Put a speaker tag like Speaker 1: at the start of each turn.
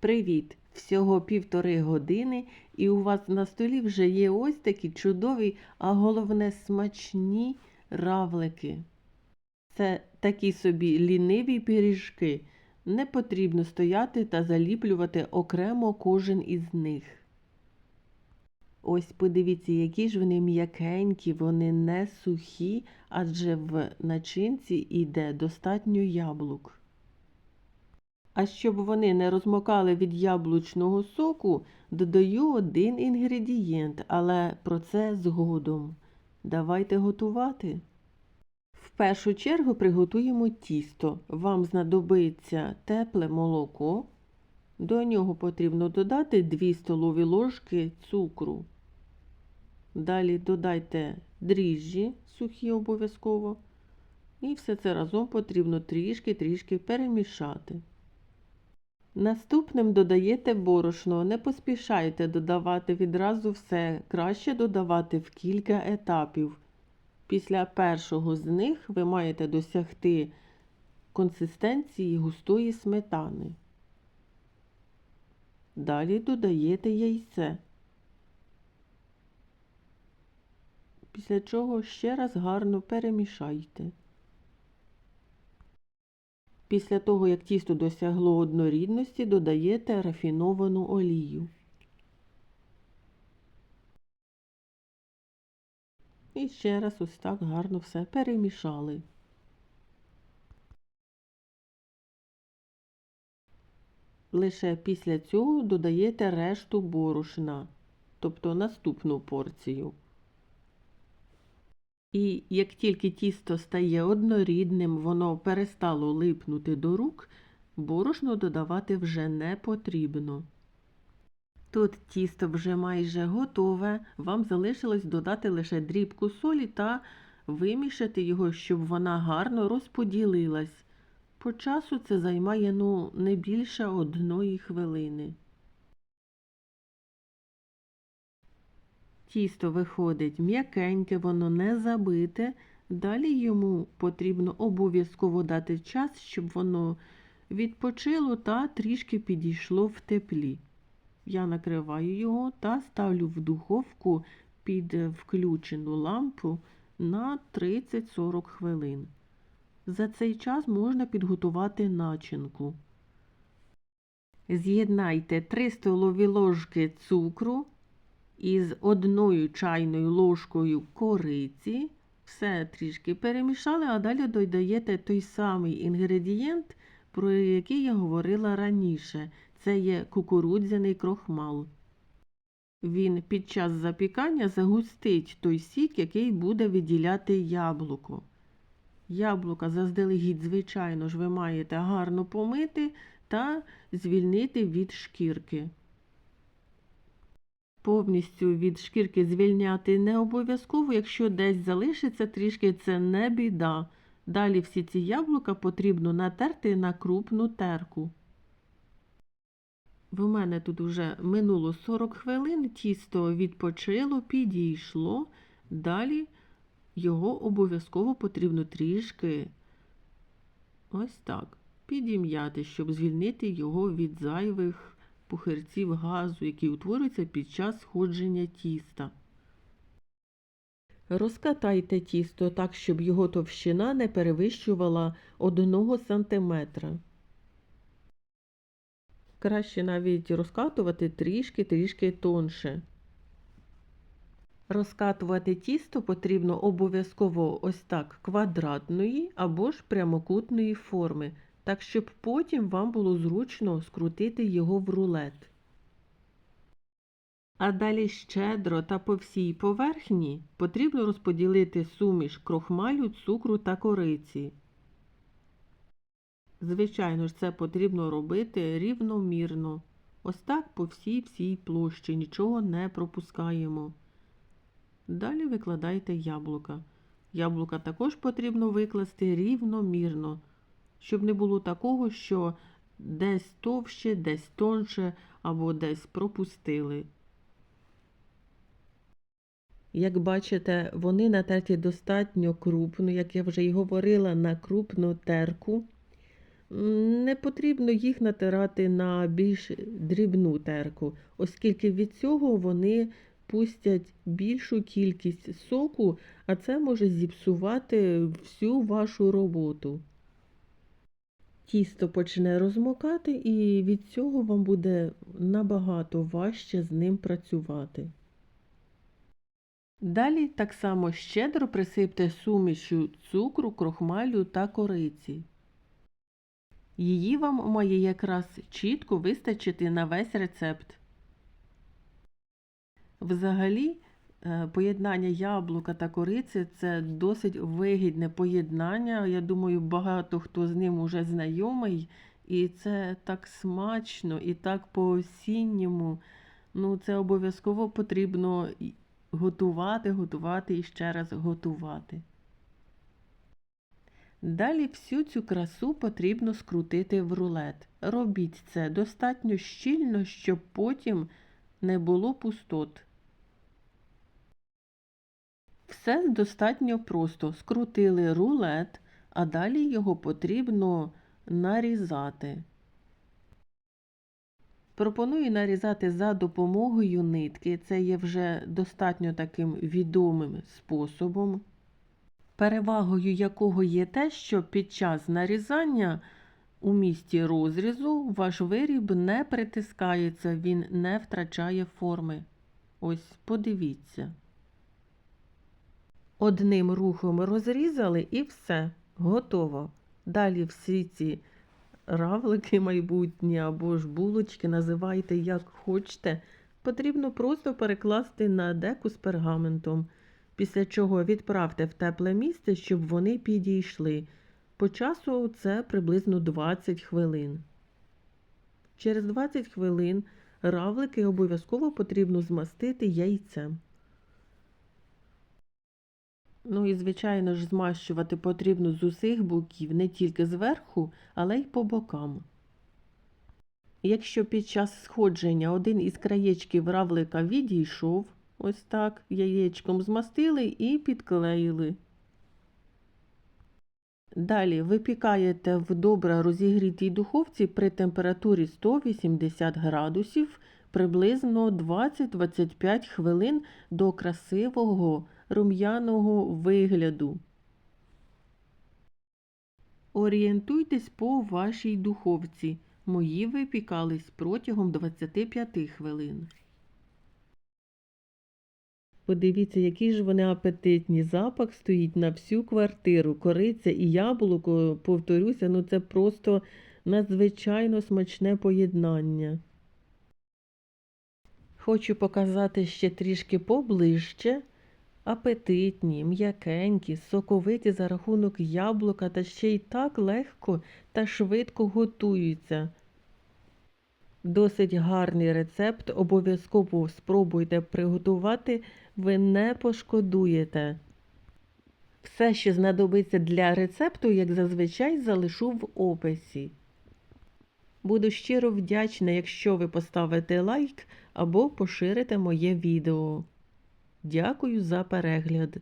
Speaker 1: Привіт! Всього півтори години, і у вас на столі вже є ось такі чудові, а головне смачні равлики. Це такі собі ліниві пиріжки. Не потрібно стояти та заліплювати окремо кожен із них. Ось подивіться, які ж вони м'якенькі, вони не сухі, адже в начинці йде достатньо яблук. А щоб вони не розмокали від яблучного соку, додаю один інгредієнт, але про це згодом. Давайте готувати. В першу чергу приготуємо тісто. Вам знадобиться тепле молоко. До нього потрібно додати 2 столові ложки цукру. Далі додайте дріжджі, сухі обов'язково. І все це разом потрібно трішки-трішки перемішати. Наступним додаєте борошно. Не поспішайте додавати відразу все. Краще додавати в кілька етапів. Після першого з них ви маєте досягти консистенції густої сметани. Далі додаєте яйце. Після чого ще раз гарно перемішайте. Після того, як тісто досягло однорідності, додаєте рафіновану олію. І ще раз ось так гарно все перемішали. Лише після цього додаєте решту борошна, тобто наступну порцію. І як тільки тісто стає однорідним, воно перестало липнути до рук, борошно додавати вже не потрібно. Тут тісто вже майже готове, вам залишилось додати лише дрібку солі та вимішати його, щоб вона гарно розподілилась. По часу це займає ну, не більше одної хвилини. Тісто виходить м'якеньке, воно не забите. Далі йому потрібно обов'язково дати час, щоб воно відпочило та трішки підійшло в теплі. Я накриваю його та ставлю в духовку під включену лампу на 30-40 хвилин. За цей час можна підготувати начинку. З'єднайте 3 столові ложки цукру із одною чайною ложкою кориці. Все трішки перемішали, а далі додаєте той самий інгредієнт, про який я говорила раніше. Це є кукурудзяний крохмал. Він під час запікання загустить той сік, який буде виділяти яблуко. Яблука заздалегідь, звичайно ж, ви маєте гарно помити та звільнити від шкірки. Повністю від шкірки звільняти не обов'язково, якщо десь залишиться трішки, це не біда. Далі всі ці яблука потрібно натерти на крупну терку. В мене тут вже минуло 40 хвилин, тісто відпочило, підійшло. Далі його обов'язково потрібно трішки ось так підім'яти, щоб звільнити його від зайвих пухирців газу, які утворюються під час сходження тіста. Розкатайте тісто так, щоб його товщина не перевищувала 1 см. Краще навіть розкатувати трішки-трішки тонше. Розкатувати тісто потрібно обов'язково ось так квадратної або ж прямокутної форми, так щоб потім вам було зручно скрутити його в рулет. А далі щедро та по всій поверхні потрібно розподілити суміш крохмалю, цукру та кориці. Звичайно ж, це потрібно робити рівномірно. Ось так по всій всій площі, нічого не пропускаємо. Далі викладайте яблука. Яблука також потрібно викласти рівномірно, щоб не було такого, що десь товще, десь тонше або десь пропустили. Як бачите, вони натерті достатньо крупно, як я вже й говорила, на крупну терку. Не потрібно їх натирати на більш дрібну терку, оскільки від цього вони пустять більшу кількість соку, а це може зіпсувати всю вашу роботу. Тісто почне розмокати, і від цього вам буде набагато важче з ним працювати. Далі так само щедро присипте сумішю цукру, крохмалю та кориці. Її вам має якраз чітко вистачити на весь рецепт. Взагалі, поєднання яблука та кориці це досить вигідне поєднання. Я думаю, багато хто з ним уже знайомий, і це так смачно і так по-осінньому. Ну, це обов'язково потрібно готувати, готувати і ще раз готувати. Далі всю цю красу потрібно скрутити в рулет. Робіть це достатньо щільно, щоб потім не було пустот. Все достатньо просто. Скрутили рулет, а далі його потрібно нарізати. Пропоную нарізати за допомогою нитки. Це є вже достатньо таким відомим способом, перевагою якого є те, що під час нарізання у місці розрізу ваш виріб не притискається, він не втрачає форми. Ось подивіться. Одним рухом розрізали і все, готово. Далі всі ці равлики майбутні або ж булочки, називайте як хочете, потрібно просто перекласти на деку з пергаментом, після чого відправте в тепле місце, щоб вони підійшли. По часу це приблизно 20 хвилин. Через 20 хвилин равлики обов'язково потрібно змастити яйцем. Ну і, звичайно ж, змащувати потрібно з усіх боків, не тільки зверху, але й по бокам. Якщо під час сходження один із краєчків равлика відійшов, ось так, яєчком змастили і підклеїли. Далі випікаєте в добре розігрітій духовці при температурі 180 градусів приблизно 20-25 хвилин до красивого рум'яного вигляду. Орієнтуйтесь по вашій духовці. Мої випікались протягом 25 хвилин. Подивіться, які ж вони апетитні. Запах стоїть на всю квартиру. Кориця і яблуко, повторюся, ну це просто надзвичайно смачне поєднання. Хочу показати ще трішки поближче. Апетитні, м'якенькі, соковиті за рахунок яблука та ще й так легко та швидко готуються. Досить гарний рецепт. Обов'язково спробуйте приготувати, ви не пошкодуєте. Все, що знадобиться для рецепту, як зазвичай, залишу в описі. Буду щиро вдячна, якщо ви поставите лайк або поширите моє відео. Дякую за перегляд!